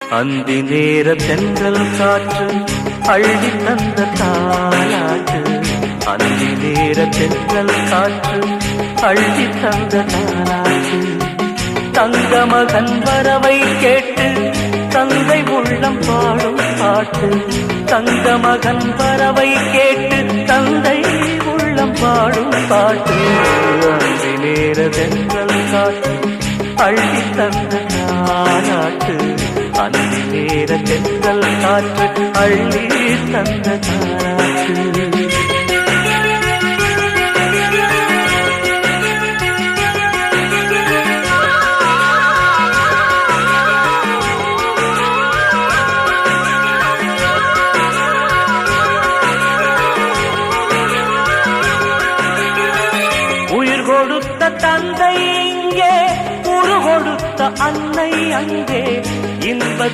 அந்தி நேர தென்றல் காற்று அள்ளி தந்த தாலாட்டு. அந்தி நேர தென்றல் காற்று அள்ளி தந்த தாலாட்டு. தங்க மகன் வரவை கேட்டு தந்தை உள்ளம் பாடும் பாட்டு. தங்க மகன் வரவை கேட்டு தந்தை உள்ளம் பாடும் பாட்டு. அந்தி நேர தென்றல் காற்று அள்ளி தந்த தாலாட்டு. அந்தி நேர தென்றல் காற்று அள்ளி தந்த தாலாட்டு கொடுத்த தந்தை இங்கே உரு கொடுத்த அன்னை அங்கே. இன்ப